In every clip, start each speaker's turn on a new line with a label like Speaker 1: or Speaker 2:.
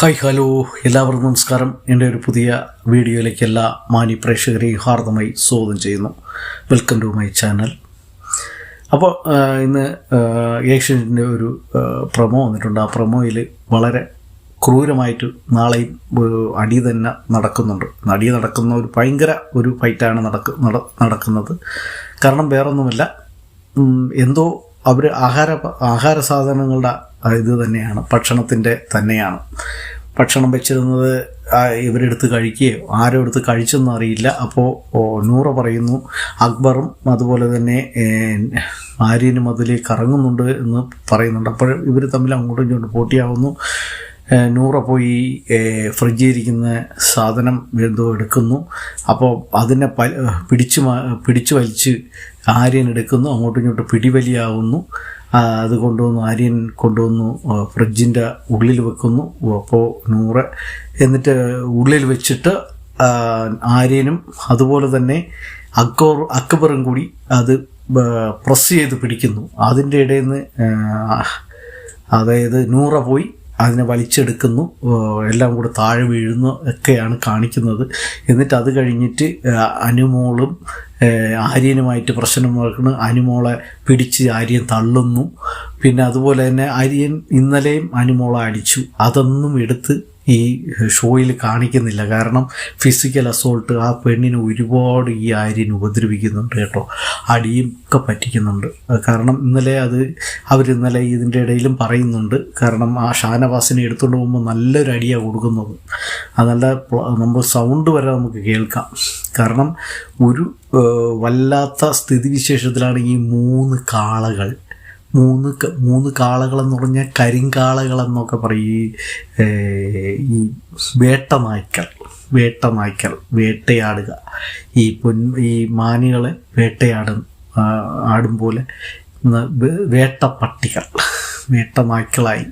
Speaker 1: Hi hello. എല്ലാവർക്കും നമസ്കാരം. എന്റെ ഒരു പുതിയ വീഡിയോയിലേക്ക് എല്ലാ മാനി പ്രേക്ഷകരെയും ഹാർദമായി സ്വാഗതം ചെയ്യുന്നു. വെൽക്കം ടു മൈ ചാനൽ അപ്പോൾ ഇന്ന് ഏഷ്യന്റെ ഒരു പ്രമോ വന്നിട്ടുണ്ട്. ആ പ്രമോയിൽ വളരെ ക്രൂരമായിട്ട് നാളെയും അടി തന്നെ നടക്കുന്നുണ്ട്. അടി നടക്കുന്ന ഒരു ഭയങ്കര ഒരു ഫൈറ്റാണ് നടക്ക് നട നടക്കുന്നത്. കാരണം വേറൊന്നുമല്ല എന്തോ അവർ ആഹാര ആഹാര സാധനങ്ങളുടെ ഇത് തന്നെയാണ്. ഭക്ഷണത്തിന്റെ തന്നെയാണ്. ഭക്ഷണം വെച്ചിരുന്നത് ഇവരെടുത്ത് കഴിക്കുകയോ ആരോ എടുത്ത് കഴിച്ചെന്നും അറിയില്ല. അപ്പോൾ നൂറ പറയുന്നു അക്ബറും അതുപോലെ തന്നെ ആര്യനും അതിലേക്ക് കറങ്ങുന്നുണ്ട് എന്ന് പറയുന്നുണ്ട്. അപ്പോൾ ഇവർ തമ്മിൽ അങ്ങോട്ടും ഇങ്ങോട്ടും പോട്ടിയാവുന്നു. നൂറ പോയി ഫ്രിഡ്ജിരിക്കുന്ന സാധനം എന്തോ എടുക്കുന്നു. അപ്പോൾ അതിനെ പിടിച്ചു പിടിച്ചു വലിച്ച് ആര്യൻ എടുക്കുന്നു അങ്ങോട്ടും ഇങ്ങോട്ടും പിടിവലിയാവുന്നു. അത് കൊണ്ടുവന്നു ആര്യൻ കൊണ്ടുവന്നു ഫ്രിഡ്ജിന്റെ ഉള്ളിൽ വെക്കുന്നു. അപ്പോൾ നൂറ് എന്നിട്ട് ഉള്ളിൽ വെച്ചിട്ട് ആര്യനും അതുപോലെ തന്നെ അക്ബർ അക്ബറും കൂടി അത് പ്രസ് ചെയ്ത് പിടിക്കുന്നു. അതിന്റെ ഇടയിൽ നിന്ന് അതായത് നൂറ പോയി. അതിനെ വലിച്ചെടുക്കുന്നു എല്ലാം കൂടെ താഴെ വീഴുന്നു ഒക്കെയാണ് കാണിക്കുന്നത്. എന്നിട്ട് അത് കഴിഞ്ഞിട്ട് അനുമോളും ആര്യനുമായിട്ട് പ്രശ്നം നടക്കുന്നു. അനുമോളെ പിടിച്ച് ആര്യൻ തള്ളുന്നു. പിന്നെ അതുപോലെ തന്നെ ആര്യൻ ഇന്നലെയും അനുമോളെ അടിച്ചു. അതൊന്നും എടുത്ത് ഈ ഷോയിൽ കാണിക്കുന്നില്ല. കാരണം ഫിസിക്കൽ അസോൾട്ട് ആ പെണ്ണിനെ ഒരുപാട് ഈ ആര്യൻ ഉപദ്രവിക്കുന്നുണ്ട് കേട്ടോ. അടിയും ഒക്കെ പറ്റിക്കുന്നുണ്ട്. കാരണം ഇന്നലെ അത് അവർ ഇന്നലെ ഇതിന്റെ ഇടയിലും പറയുന്നുണ്ട്. കാരണം ആ ഷാനവാസിനെ എടുത്തുകൊണ്ട് പോകുമ്പോൾ നല്ലൊരു അടിയാണ് കൊടുക്കുന്നത്. അതല്ല നമ്മൾ സൗണ്ട് വരെ നമുക്ക് കേൾക്കാം. കാരണം ഒരു വല്ലാത്ത സ്ഥിതിവിശേഷത്തിലാണ് ഈ മൂന്ന് കാളകൾ മൂന്ന് മൂന്ന് കാളകളെന്ന് പറഞ്ഞാൽ കരിങ്കാളകളെന്നൊക്കെ പറയും. ഈ വേട്ട നായ്ക്കൾ വേട്ട നായ്ക്കൾ വേട്ടയാടുക. ഈ പൊൻ ഈ മാനികളെ വേട്ടയാടും ആടും പോലെ വേട്ട വേ- വേട്ടപ്പട്ടികൾ വേട്ട നായ്ക്കളായി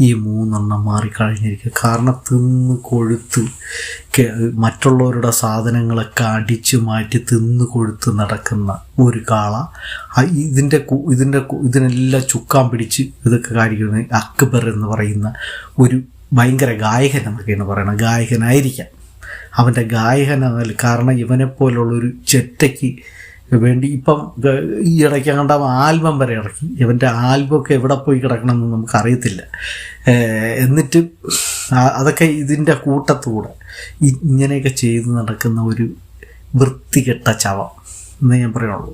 Speaker 1: ഈ മൂന്നെണ്ണം മാറിക്കഴിഞ്ഞിരിക്കുക. കാരണം തിന്ന് കൊഴുത്ത് മറ്റുള്ളവരുടെ സാധനങ്ങളൊക്കെ അടിച്ചു മാറ്റി തിന്ന് കൊഴുത്ത് നടക്കുന്ന ഒരു കാള. ഇതിന്റെ ഇതിന്റെ ഇതിനെല്ലാം ചുക്കാൻ പിടിച്ച് ഇതൊക്കെ കാണിക്കുന്നത് അക്ബർ എന്ന് പറയുന്ന ഒരു ഭയങ്കര ഗായകൻ എന്നൊക്കെയാണ് പറയുന്നത് ഗായകനായിരിക്കാം. അവന്റെ ഗായകനാണ് കാരണം ഇവനെപ്പോലുള്ളൊരു ചെറ്റയ്ക്ക് വേണ്ടി ഇപ്പം ഈ ഇടയ്ക്ക് കണ്ട ആൽബം വരെ ഇറക്കി. ഇവന്റെ ആൽബമൊക്കെ എവിടെ പോയി കിടക്കണമെന്ന് നമുക്കറിയത്തില്ല. എന്നിട്ട് അതൊക്കെ ഇതിന്റെ കൂട്ടത്തൂടെ ഇങ്ങനെയൊക്കെ ചെയ്ത് നടക്കുന്ന ഒരു വൃത്തികെട്ട ചവം എന്നേ ഞാൻ പറയുള്ളൂ.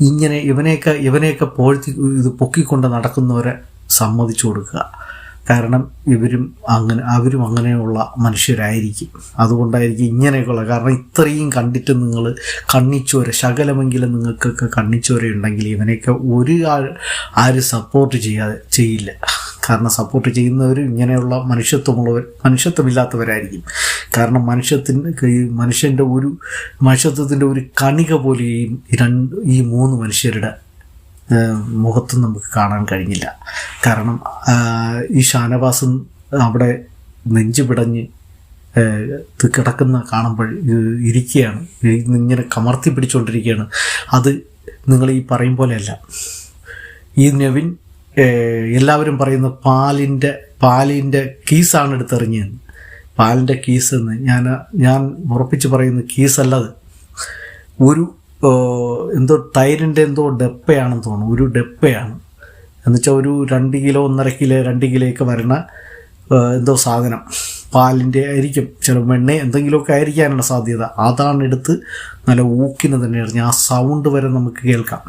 Speaker 1: ഇങ്ങനെ ഇവനെയൊക്കെ ഇവനെയൊക്കെ പോഴ്ത്തി ഇത് പൊക്കിക്കൊണ്ട് നടക്കുന്നവരെ സമ്മതിച്ചു കൊടുക്കുക. കാരണം ഇവരും അങ്ങനെ അവരും അങ്ങനെയുള്ള മനുഷ്യരായിരിക്കും. അതുകൊണ്ടായിരിക്കും ഇങ്ങനെയൊക്കെയുള്ള കാരണം ഇത്രയും കണ്ടിട്ട് നിങ്ങൾ കണ്ണിച്ചോര ശകലമെങ്കിലും നിങ്ങൾക്കൊക്കെ കണ്ണിച്ചോര ഉണ്ടെങ്കിൽ ഇവനെയൊക്കെ ഒരു ആരും സപ്പോർട്ട് ചെയ്യാതെ ചെയ്യില്ല. കാരണം സപ്പോർട്ട് ചെയ്യുന്നവരും ഇങ്ങനെയുള്ള മനുഷ്യത്വമുള്ളവർ മനുഷ്യത്വമില്ലാത്തവരായിരിക്കും. കാരണം മനുഷ്യത്തിന് മനുഷ്യന്റെ ഒരു മനുഷ്യത്വത്തിന്റെ ഒരു കണിക പോലെയും ഈ രണ്ട് ഈ മൂന്ന് മനുഷ്യരുടെ മുഖത്തും നമുക്ക് കാണാൻ കഴിഞ്ഞില്ല. കാരണം ഈ ഷാനവാസും അവിടെ നെഞ്ചു പിടഞ്ഞ് കിടക്കുന്ന കാണുമ്പോൾ ഇരിക്കുകയാണ്. ഇങ്ങനെ കമർത്തി പിടിച്ചുകൊണ്ടിരിക്കുകയാണ്. അത് നിങ്ങൾ ഈ പറയും പോലെയല്ല. ഈ നെവിൻ എല്ലാവരും പറയുന്ന പാലിന്റെ പാലിന്റെ കീസാണ് എടുത്തെറിഞ്ഞതെന്ന്. പാലിന്റെ കീസ് എന്ന് ഞാൻ ഞാൻ ഉറപ്പിച്ച് പറയുന്ന കീസല്ലത്. ഒരു എന്തോ ടയറിന്റെ എന്തോ ഡെപ്പയാണെന്ന് തോന്നുന്നു. ഒരു ഡെപ്പയാണ്. എന്നുവെച്ചാൽ ഒരു രണ്ട് കിലോ ഒന്നര കിലോ രണ്ട് കിലോ ഒക്കെ വരണ എന്തോ സാധനം. പാലിന്റെ ആയിരിക്കും. ചില വെണ്ണ എന്തെങ്കിലുമൊക്കെ ആയിരിക്കാനുള്ള സാധ്യത. അതാണ് എടുത്ത് നല്ല ഊക്കിന് തന്നെ എറിഞ്ഞ് ആ സൗണ്ട് വരെ നമുക്ക് കേൾക്കാം.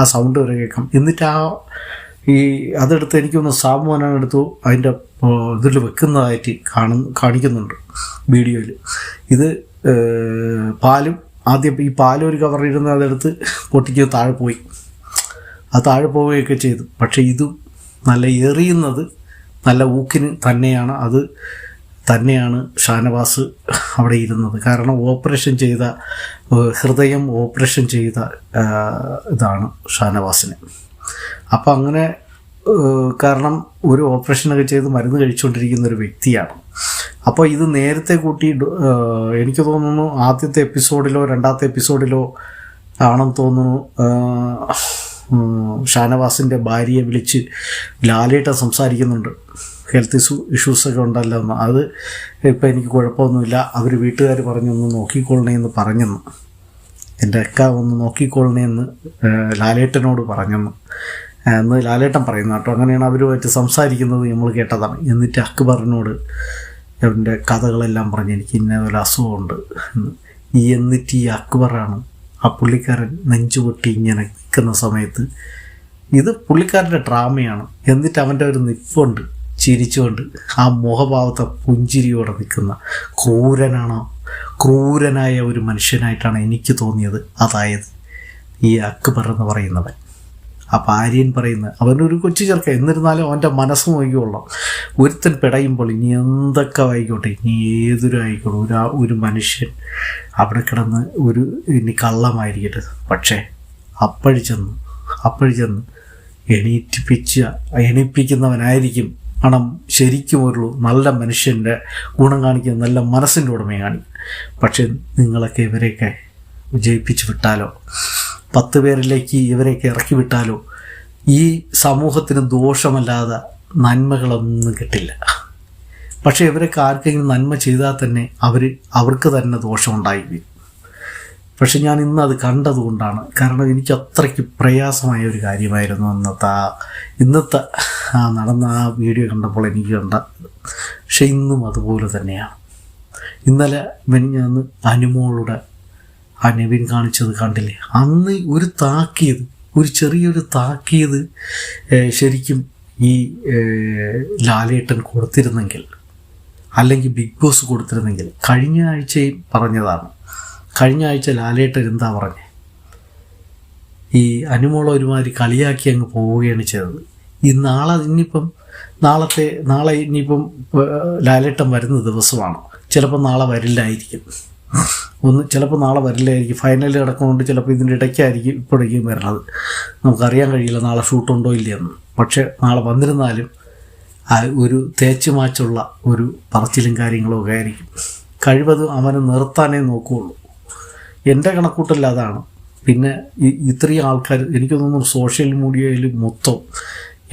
Speaker 1: ആ സൗണ്ട് വരെ കേൾക്കാം. എന്നിട്ട് ആ ഈ അതെടുത്ത് എനിക്കൊന്ന് സാബുമാനാണ് എടുത്തു അതിന്റെ ഇതിൽ വെക്കുന്നതായിട്ട് കാണുന്നു കാണിക്കുന്നുണ്ട് വീഡിയോയിൽ. ഇത് പാലും ആദ്യം ഈ പാലൊരു ഒരു അതെടുത്ത് പൊട്ടിച്ച് താഴെ പോയി. ആ താഴെ പോവുകയൊക്കെ ചെയ്തു. പക്ഷേ ഇത് നല്ല എറിയുന്നത് നല്ല ഊക്കിന് തന്നെയാണ്. അത് തന്നെയാണ് ഷാനവാസ് അവിടെ ഇരുന്നത്. കാരണം ഓപ്പറേഷൻ ചെയ്ത ഹൃദയം ഓപ്പറേഷൻ ചെയ്ത ഇതാണ് ഷാനവാസിന്. അപ്പം അങ്ങനെ കാരണം ഒരു ഓപ്പറേഷനൊക്കെ ചെയ്ത് മരുന്ന് കഴിച്ചുകൊണ്ടിരിക്കുന്ന ഒരു വ്യക്തിയാണ്. അപ്പോൾ ഇത് നേരത്തെ കൂട്ടി എനിക്ക് തോന്നുന്നു ആദ്യത്തെ എപ്പിസോഡിലോ രണ്ടാമത്തെ എപ്പിസോഡിലോ ആണെന്ന് തോന്നുന്നു ഷാനവാസിന്റെ ഭാര്യയെ വിളിച്ച് ലാലേട്ട സംസാരിക്കുന്നുണ്ട്. ഹെൽത്ത് ഇഷ്യൂ ഇഷ്യൂസൊക്കെ ഉണ്ടല്ലോ എന്ന്. അത് ഇപ്പം എനിക്ക് കുഴപ്പമൊന്നുമില്ല. അവർ വീട്ടുകാർ പറഞ്ഞു ഒന്ന് നോക്കിക്കൊള്ളണേ എന്ന് പറഞ്ഞെന്ന്. എന്റെ അക്ക ഒന്ന് നോക്കിക്കൊള്ളണേ എന്ന് ലാലേട്ടനോട് പറഞ്ഞെന്ന്. എന്ന് ലാലേട്ടൻ പറയുന്നു കേട്ടോ. അങ്ങനെയാണ് അവരുമായിട്ട് സംസാരിക്കുന്നത് നമ്മൾ കേട്ടതാണ്. എന്നിട്ട് അക്ബറിനോട് അവന്റെ കഥകളെല്ലാം പറഞ്ഞ് എനിക്ക് ഇന്ന ഒരു അസുഖമുണ്ട് എന്ന്. ഈ എന്നിട്ട് ഈ അക്ബറാണ് ആ പുള്ളിക്കാരൻ നെഞ്ചുപൊട്ടി ഇങ്ങനെ നിൽക്കുന്ന സമയത്ത് ഇത് പുള്ളിക്കാരന്റെ ഡ്രാമയാണ് എന്നിട്ട് അവന്റെ ഒരു നിപ്പുണ്ട് ചിരിച്ചുകൊണ്ട് ആ മുഖഭാവത്തെ പുഞ്ചിരിയോടെ നിൽക്കുന്ന ക്രൂരനാണോ ക്രൂരനായ ഒരു മനുഷ്യനായിട്ടാണ് എനിക്ക് തോന്നിയത് അതായത് ഈ അക്ബർ എന്ന് പറയുന്നവൻ അപ്പം ആര്യൻ പറയുന്നത് അവനൊരു കൊച്ചു ചെറുക്ക എന്നിരുന്നാലും അവന്റെ മനസ്സ് നോക്കിക്കൊള്ളാം ഒരുത്തൻ പിടയുമ്പോൾ ഇനി എന്തൊക്കെ ആയിക്കോട്ടെ ഇനി ഏതൊരു ആയിക്കോട്ടെ ഒരു ഒരു മനുഷ്യൻ അവിടെ കിടന്ന് ഒരു ഇനി കള്ളമായിരിക്കട്ടെ. പക്ഷേ അപ്പഴി ചെന്ന് അപ്പഴി ചെന്ന് എണീറ്റിപ്പിച്ച എണീപ്പിക്കുന്നവനായിരിക്കും. പണം ശരിക്കും ഒരു നല്ല മനുഷ്യന്റെ ഗുണം കാണിക്കുന്ന നല്ല മനസ്സിന്റെ ഉടമയെ കാണിക്കും പക്ഷെ നിങ്ങളൊക്കെ ഇവരെയൊക്കെ ജയിപ്പിച്ച് വിട്ടാലോ? പത്ത് പേരിലേക്ക് ഇവരെയൊക്കെ ഇറക്കി വിട്ടാലോ? ഈ സമൂഹത്തിന് ദോഷമല്ലാതെ നന്മകളൊന്നും കിട്ടില്ല. പക്ഷേ ഇവരൊക്കെ ആർക്കെങ്കിലും നന്മ ചെയ്താൽ തന്നെ അവർ അവർക്ക് തന്നെ ദോഷമുണ്ടായി പക്ഷെ ഞാൻ ഇന്ന് അത് കണ്ടതുകൊണ്ടാണ്. കാരണം എനിക്ക് അത്രയ്ക്ക് പ്രയാസമായ ഒരു കാര്യമായിരുന്നു അന്നത്തെ ആ ഇന്നത്തെ ആ നടന്ന ആ വീഡിയോ കണ്ടപ്പോൾ എനിക്ക് കണ്ട പക്ഷെ ഇന്നും അതുപോലെ തന്നെയാണ്. ഇന്നലെ മെനിഞ്ഞാന്ന് അനുമോളുടെ ആ നവീൻ കാണിച്ചത് കണ്ടില്ലേ? അന്ന് ഒരു താക്കിയത് ഒരു ചെറിയൊരു താക്കിയത് ശരിക്കും ഈ ലാലേട്ടൻ കൊടുത്തിരുന്നെങ്കിൽ അല്ലെങ്കിൽ ബിഗ് ബോസ് കൊടുത്തിരുന്നെങ്കിൽ കഴിഞ്ഞ ആഴ്ചയും പറഞ്ഞതാണ്. കഴിഞ്ഞ ആഴ്ച ലാലേട്ടൻ എന്താ പറഞ്ഞത് ഈ അനുമോള ഒരുമാതിരി കളിയാക്കി അങ്ങ് പോവുകയാണ് ചെയ്തത്. ഈ നാളെ ഇനിയിപ്പം നാളത്തെ നാളെ ഇനിയിപ്പം ലാലേട്ടൻ വരുന്ന ദിവസമാണ്. ചിലപ്പോൾ നാളെ വരില്ലായിരിക്കും. ഒന്ന് ചിലപ്പോൾ നാളെ വരില്ലായിരിക്കും. ഫൈനൽ കിടക്കുന്നുണ്ട് ചിലപ്പോൾ ഇതിന്റെ ഇടയ്ക്കായിരിക്കും ഇപ്പോഴേക്കും വരണത്. നമുക്കറിയാൻ കഴിയില്ല നാളെ ഷൂട്ടുണ്ടോ ഇല്ലയെന്ന്. പക്ഷേ നാളെ വന്നിരുന്നാലും ഒരു തേച്ച് മാച്ചുള്ള ഒരു പറച്ചിലും കാര്യങ്ങളും ഒക്കെ ആയിരിക്കും. കഴിവതും അവനെ നിർത്താനേ നോക്കുകയുള്ളൂ എന്റെ കണക്കൂട്ടല്ല അതാണ്. പിന്നെ ഇത്രയും ആൾക്കാർ എനിക്ക് തോന്നുന്നു സോഷ്യൽ മീഡിയയിൽ മൊത്തം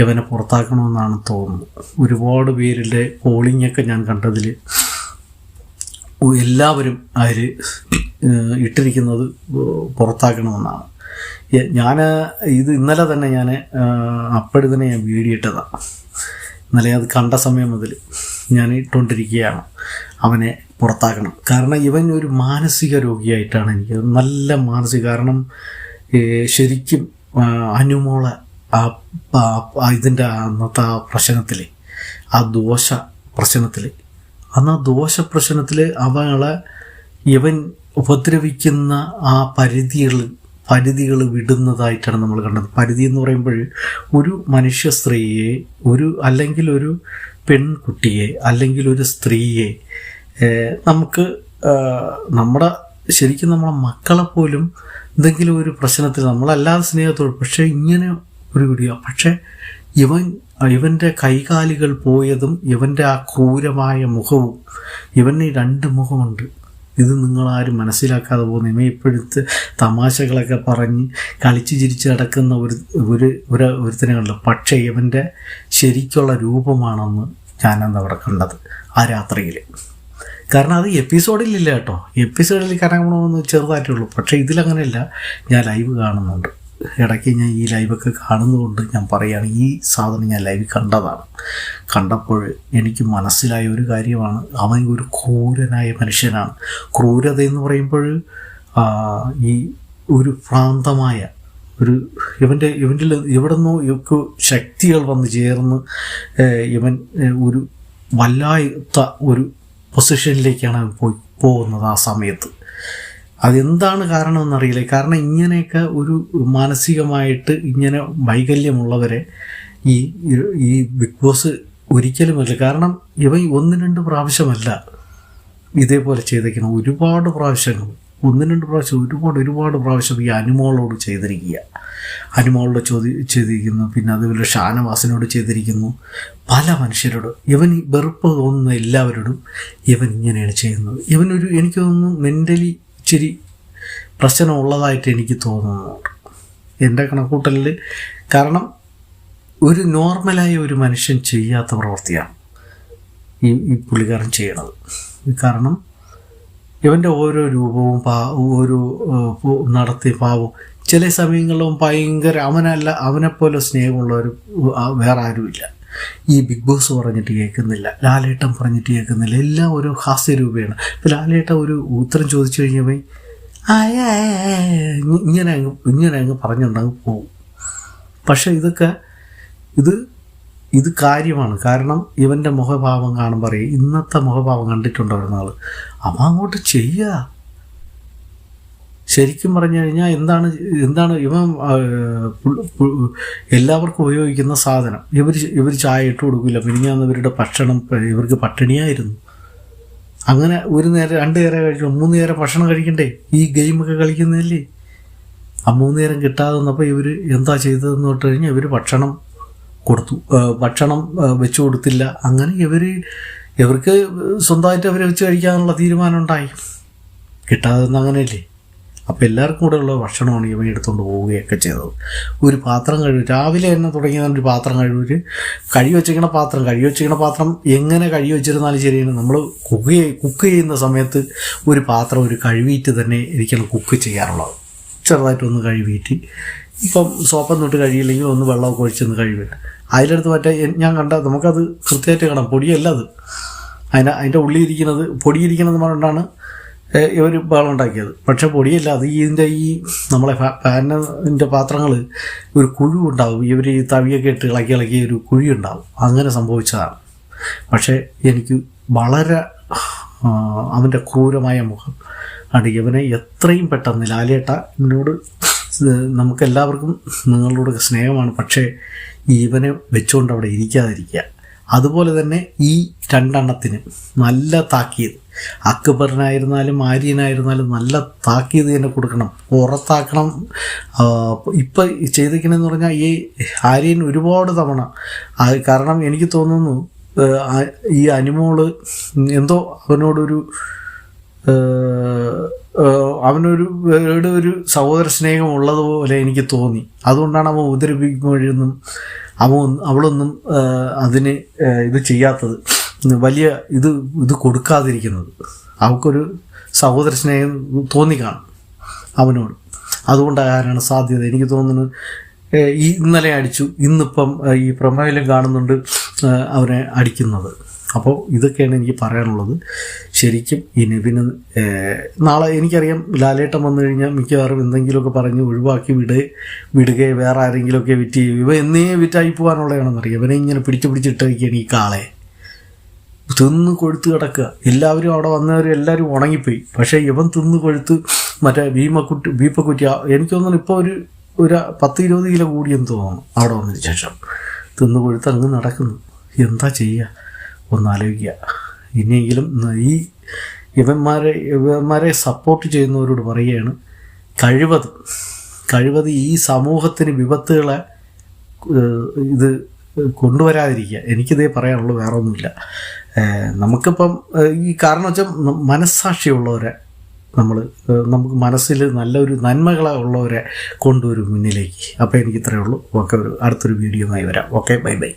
Speaker 1: ഇവനെ പുറത്താക്കണമെന്നാണ് തോന്നുന്നത് ഒരുപാട് പേരുടെ പോളിംഗ് ഞാൻ കണ്ടതിൽ എല്ലാവരും അതിൽ ഇട്ടിരിക്കുന്നത് പുറത്താക്കണമെന്നാണ്. ഞാൻ ഇത് ഇന്നലെ തന്നെ ഞാൻ അപ്പോഴും തന്നെ ഞാൻ വീടിയിട്ടതാണ് ഇന്നലെ അത് കണ്ട സമയം മുതൽ ഞാൻ ഇട്ടുകൊണ്ടിരിക്കുകയാണ് അവനെ പുറത്താക്കണം. കാരണം ഇവൻ ഒരു മാനസിക രോഗിയായിട്ടാണ് എനിക്ക് നല്ല മാനസിക കാരണം ശരിക്കും അനുമോള ഇതിന്റെ അന്നത്തെ ആ പ്രശ്നത്തിൽ ആ ദോഷ പ്രശ്നത്തിൽ അന്ന് ആ ദോഷ പ്രശ്നത്തിൽ അവളെ ഇവൻ ഉപദ്രവിക്കുന്ന ആ പരിധികൾ പരിധികൾ വിടുന്നതായിട്ടാണ് നമ്മൾ കണ്ടത്. പരിധി എന്ന് പറയുമ്പോൾ ഒരു മനുഷ്യ സ്ത്രീയെ ഒരു അല്ലെങ്കിൽ ഒരു പെൺകുട്ടിയെ അല്ലെങ്കിൽ ഒരു സ്ത്രീയെ നമുക്ക് നമ്മുടെ ശരിക്കും നമ്മളെ മക്കളെ പോലും എന്തെങ്കിലും ഒരു പ്രശ്നത്തിൽ നമ്മളല്ലാതെ സ്നേഹത്തോട് പക്ഷേ ഇങ്ങനെ ഒരു വീഡിയോ പക്ഷേ ഇവൻ ഇവന്റെ കൈകാലികൾ പോയതും ഇവന്റെ ആ ക്രൂരമായ മുഖവും ഇവന് രണ്ട് മുഖമുണ്ട്. ഇത് നിങ്ങളാരും മനസ്സിലാക്കാതെ പോകുന്നു. ഇവ ഇപ്പോഴത്തെ തമാശകളൊക്കെ പറഞ്ഞ് കളിച്ച് ചിരിച്ച് നടക്കുന്ന ഒരു ഒരു ഒരു ഒരുത്തിനെ കണ്ടു. പക്ഷേ ഇവന്റെ ശരിക്കുള്ള രൂപമാണെന്ന് ഞാനന്ന് അവിടെ കണ്ടത് ആ രാത്രിയിൽ കാരണം അത് എപ്പിസോഡിലില്ല കേട്ടോ. എപ്പിസോഡിൽ കറങ്ങണമെന്ന് ചെറുതായിട്ടേ ഉള്ളൂ. പക്ഷേ ഇതിലങ്ങനെയല്ല. ഞാൻ ലൈവ് കാണുന്നുണ്ട്. ഇടയ്ക്ക് ഞാൻ ഈ ലൈവൊക്കെ കാണുന്നതുകൊണ്ട് ഞാൻ പറയുകയാണ് ഈ സാധനം ഞാൻ ലൈവ് കണ്ടതാണ്. കണ്ടപ്പോൾ എനിക്ക് മനസ്സിലായ ഒരു കാര്യമാണ് അവൻ ഒരു ക്രൂരനായ മനുഷ്യനാണ്. ക്രൂരത എന്ന് പറയുമ്പോൾ ഈ ഒരു ഭ്രാന്തമായ ഒരു ഇവന്റെ ഇവന്റെ ഇവിടെ നിന്നോ ഇവക്ക് ശക്തികൾ വന്ന് ചേർന്ന് ഇവൻ ഒരു വല്ലാത്ത ഒരു പൊസിഷനിലേക്കാണ് പോയി പോകുന്നത് ആ സമയത്ത്. അതെന്താണ് കാരണം എന്നറിയില്ല കാരണം ഇങ്ങനെയൊക്കെ ഒരു മാനസികമായിട്ട് ഇങ്ങനെ വൈകല്യമുള്ളവരെ ഈ ഈ ബിഗ് ബോസ് ഒരിക്കലുമല്ല കാരണം ഇവ ഒന്ന് രണ്ട് പ്രാവശ്യമല്ല ഇതേപോലെ ചെയ്തേക്കണം ഒരുപാട് പ്രാവശ്യങ്ങൾ ഒന്ന് രണ്ട് പ്രാവശ്യം ഒരുപാട് ഒരുപാട് പ്രാവശ്യം ഈ അനുമോളോട് ചെയ്തിരിക്കുക. അനുമോളോട് ചോദി ചെയ്തിരിക്കുന്നു. പിന്നെ അതുപോലെ ഷാനവാസിനോട് ചെയ്തിരിക്കുന്നു. പല മനുഷ്യരോട്. ഇവൻ വെറുപ്പ് തോന്നുന്ന എല്ലാവരോടും ഇവൻ ഇങ്ങനെയാണ് ചെയ്യുന്നത്. ഇവനൊരു എനിക്ക് തോന്നുന്നു മെന്റലി ഇച്ചിരി പ്രശ്നമുള്ളതായിട്ട് എനിക്ക് തോന്നുന്നുണ്ട് എന്റെ കണക്കൂട്ടലിൽ കാരണം ഒരു നോർമലായ ഒരു മനുഷ്യൻ ചെയ്യാത്ത പ്രവൃത്തിയാണ് ഈ ഈ പുള്ളിക്കാരൻ ചെയ്യണത്. കാരണം ഇവന്റെ ഓരോ രൂപവും പാ ഓരോ നടത്തി പാവവും ചില സമയങ്ങളിലും ഭയങ്കര അവനല്ല അവനെപ്പോലെ സ്നേഹമുള്ളവർ വേറെ ആരുമില്ല. ഈ ബിഗ് ബോസ് പറഞ്ഞിട്ട് കേൾക്കുന്നില്ല. ലാലേട്ടൻ പറഞ്ഞിട്ട് കേൾക്കുന്നില്ല. എല്ലാം ഓരോ ഹാസ്യരൂപയാണ് ഇപ്പം ലാലേട്ടൻ ഒരു ഉത്തരം ചോദിച്ചു കഴിഞ്ഞപ്പോൾ ഇങ്ങനെ അങ്ങ് ഇങ്ങനെ അങ്ങ് പറഞ്ഞുകൊണ്ട് പോവും പോകും. പക്ഷെ ഇതൊക്കെ ഇത് ഇത് കാര്യമാണ്. കാരണം ഇവന്റെ മുഖഭാവം കാണുമ്പോൾ പറയും ഇന്നത്തെ മുഖഭാവം കണ്ടിട്ടുണ്ടോ ഒരു നാൾ അവൻ അങ്ങോട്ട് ചെയ്യുക ശരിക്കും പറഞ്ഞു കഴിഞ്ഞാൽ എന്താണ് എന്താണ് പു- എല്ലാവർക്കും ഉപയോഗിക്കുന്ന സാധനം. ഇവർ ഇവർ ചായ ഇട്ട് കൊടുക്കില്ല മിനിഞ്ഞാന്ന് ഇവരുടെ ഭക്ഷണം ഇവർക്ക് പട്ടിണിയായിരുന്നു. അങ്ങനെ ഒരു നേരം രണ്ട് നേരം കഴിച്ചു. മൂന്ന് നേരം ഭക്ഷണം കഴിക്കണ്ടേ? ഈ ഗെയിമൊക്കെ കളിക്കുന്നതല്ലേ? ആ മൂന്ന് നേരം കിട്ടാതെ വന്നപ്പോൾ ഇവർ എന്താ ചെയ്തതെന്ന് തൊട്ട് കഴിഞ്ഞാൽ ഇവർ ഭക്ഷണം കൊടുത്തു. ഭക്ഷണം വെച്ചു കൊടുത്തില്ല. അങ്ങനെ ഇവർ ഇവർക്ക് സ്വന്തമായിട്ട് അവരെ വെച്ച് കഴിക്കാനുള്ള തീരുമാനം ഉണ്ടായി. കിട്ടാതെ അങ്ങനെയല്ലേ? അപ്പോൾ എല്ലാവർക്കും കൂടെ ഉള്ള ഭക്ഷണമാണ് ഇവൻ എടുത്തുകൊണ്ട് പോവുകയൊക്കെ ചെയ്തത്. ഒരു പാത്രം കഴുകി രാവിലെ തന്നെ തുടങ്ങിയ ഒരു പാത്രം കഴുകി കഴി വെച്ചിരിക്കണ പാത്രം കഴി വെച്ചിരിക്കണ പാത്രം എങ്ങനെ കഴി വെച്ചിരുന്നാലും ശരിയാണ് നമ്മൾ കുക്ക് കുക്ക് ചെയ്യുന്ന സമയത്ത് ഒരു പാത്രം ഒരു കഴുകിയിട്ട് തന്നെ ഇരിക്കണം കുക്ക് ചെയ്യാറുള്ളത് ചെറുതായിട്ടൊന്ന് കഴുകിയിട്ട് ഇപ്പം സോപ്പം തൊട്ട് കഴിയില്ലെങ്കിൽ ഒന്ന് വെള്ളമൊക്കെ ഒഴിച്ചൊന്ന് കഴിവിട്ട് അതിലെടുത്ത് മറ്റേ ഞാൻ കണ്ട നമുക്കത് കൃത്യമായിട്ട് കാണാം പൊടിയല്ല അത്. അതിന്റെ അതിന്റെ ഉള്ളിലിരിക്കുന്നത് പൊടിയിരിക്കുന്നത് പറഞ്ഞിട്ടാണ് ഇവർ ബഹളം ഉണ്ടാക്കിയത് പക്ഷെ പൊടിയല്ല അത് ഇതിന്റെ ഈ നമ്മളെ പാനിന്റെ പാത്രങ്ങൾ ഒരു കുഴി ഉണ്ടാവും. ഇവർ ഈ തവിയൊക്കെ ഇട്ട് ഇളക്കി ഇളക്കി ഒരു കുഴി ഉണ്ടാവും. അങ്ങനെ സംഭവിച്ചതാണ്. പക്ഷേ എനിക്ക് വളരെ അവന്റെ ക്രൂരമായ മുഖം ആണ് ഇവനെ എത്രയും പെട്ടെന്ന് ലാലേട്ട ഇവനോട് നമുക്കെല്ലാവർക്കും നിങ്ങളോട് സ്നേഹമാണ്. പക്ഷേ ഇവനെ വെച്ചുകൊണ്ട് അവിടെ ഇരിക്കാതിരിക്കുക. അതുപോലെ തന്നെ ഈ രണ്ടെണ്ണത്തിന് നല്ല താക്കീത് അക്ബറിനായിരുന്നാലും ആര്യനായിരുന്നാലും നല്ല താക്കീത് തന്നെ കൊടുക്കണം. പുറത്താക്കണം ഇപ്പം ചെയ്തിരിക്കണമെന്ന് പറഞ്ഞാൽ ഈ ആര്യൻ ഒരുപാട് തവണ കാരണം എനിക്ക് തോന്നുന്നു ഈ അനിമോൾ എന്തോ അവനോടൊരു അവനൊരു ഒരു സഹോദര സ്നേഹം ഉള്ളതുപോലെ എനിക്ക് തോന്നി. അതുകൊണ്ടാണ് അവൻ ഉപദ്രവിക്കുമ്പോഴൊന്നും അവൻ അവളൊന്നും അതിന് ഇത് ചെയ്യാത്തത്. വലിയ ഇത് ഇത് കൊടുക്കാതിരിക്കുന്നത്. അവൾക്കൊരു സഹോദര സ്നേഹം തോന്നി കാണും അവനോട്. അതുകൊണ്ടാകാനാണ് സാധ്യത. എനിക്ക് തോന്നുന്നു ഈ ഇന്നലെ അടിച്ചു ഇന്നിപ്പം ഈ പ്രമേയം കാണുന്നുണ്ട് അവനെ അടിക്കുന്നത്. അപ്പോൾ ഇതൊക്കെയാണ് എനിക്ക് പറയാനുള്ളത്. ശരിക്കും ഈ നിവിന് നാളെ എനിക്കറിയാം ലാലേട്ടം വന്നു കഴിഞ്ഞാൽ മിക്കവാറും എന്തെങ്കിലുമൊക്കെ പറഞ്ഞ് ഒഴിവാക്കി വിട് വിടുകയോ വേറെ ആരെങ്കിലുമൊക്കെ വിറ്റ്. ഇവ എന്നേ വിറ്റായി പോകാനുള്ളതാണെന്നറിയാം. ഇവനെ ഇങ്ങനെ പിടിച്ചു പിടിച്ചിട്ടിരിക്കുകയാണ് ഈ കാളെ തിന്ന് കൊഴുത്ത് കിടക്കുക. എല്ലാവരും അവിടെ വന്നവർ എല്ലാവരും ഉണങ്ങിപ്പോയി. പക്ഷേ ഇവൻ തിന്ന് കൊഴുത്ത് മറ്റേ ഭീമക്കുട്ടി ഭീപ്പക്കുറ്റി എനിക്ക് തോന്നുന്നു ഇപ്പോൾ ഒരു ഒരു പത്ത് ഇരുപത് കിലോ കൂടിയെന്ന് തോന്നുന്നു അവിടെ വന്നതിന് ശേഷം. തിന്ന് കൊഴുത്ത് അങ്ങ് നടക്കുന്നു. എന്താ ചെയ്യുക ഒന്നാലോചിക്കുക ഇനിയെങ്കിലും ഈ ഇവന്മാരെ ഇവന്മാരെ സപ്പോർട്ട് ചെയ്യുന്നവരോട് പറയുകയാണ് കഴിവത് കഴിവത് ഈ സമൂഹത്തിന് വിപത്തുകളെ ഇത് കൊണ്ടുവരാതിരിക്കുക. എനിക്കിതേ പറയാനുള്ളൂ വേറെ ഒന്നുമില്ല നമുക്കിപ്പം ഈ കാരണം വെച്ചാൽ മനസ്സാക്ഷിയുള്ളവരെ നമ്മൾ നമുക്ക് മനസ്സിൽ നല്ലൊരു നന്മകളുള്ളവരെ കൊണ്ടുവരും മുന്നിലേക്ക്. അപ്പോൾ എനിക്ക് ഇത്രയേ ഉള്ളൂ. ഓക്കെ ഒരു അടുത്തൊരു വീഡിയോയുമായി വരാം. Okay bye bye.